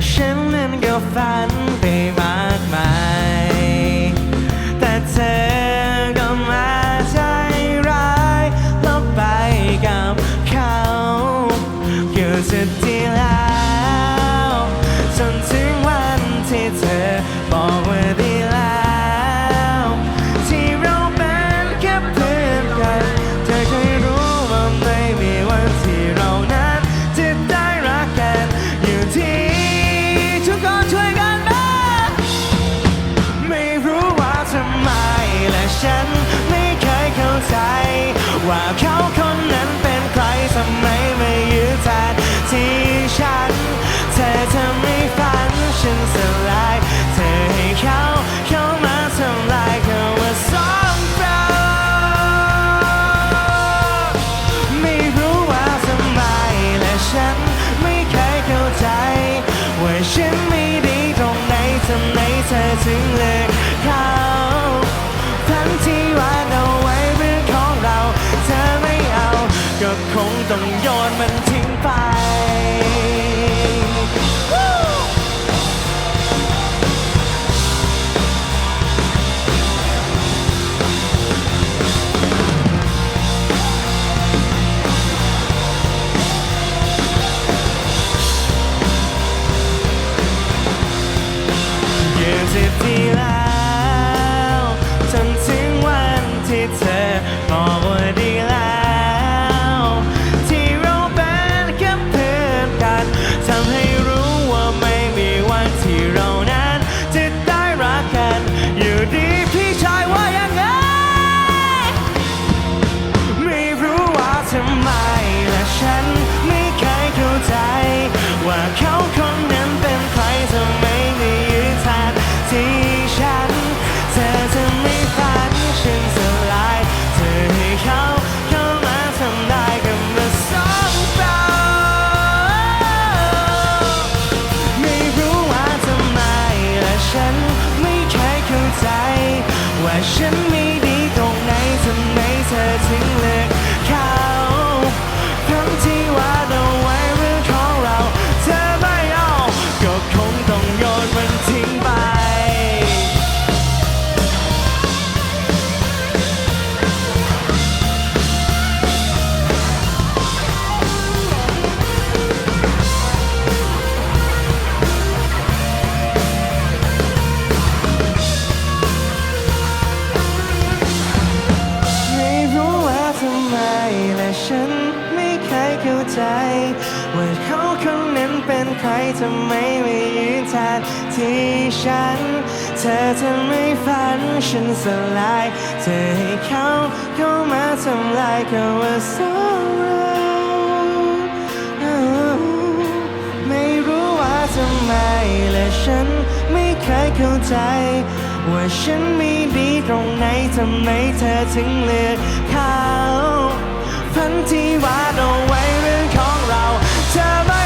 shin and go find ทำไมไม่ยืนแทนที่ฉัน เธอทำให้ฝันฉันสลาย เธอให้เขาเข้ามาทำลายคำว่าสองเราไม่รู้ว่าทำไมและฉันไม่เคยเข้าใจ ว่าฉันไม่ดีตรงไหนทำไมเธอถึงเล ต้ ฉัน ใครทำไมไม่ยืนแทนที่ฉัน เธอทำไมฝันฉันสลาย เธอให้เขาเข้ามาทำลายคำว่าสองเราไม่รู้ว่าทำไมและฉันไม่เคยเข้าใจ ว่าฉันไม่ดีตรงไหนทำไมเธอถึงเลือกเขาฝันที่วาดเอาไว้เรื่องของเรา เธอไม่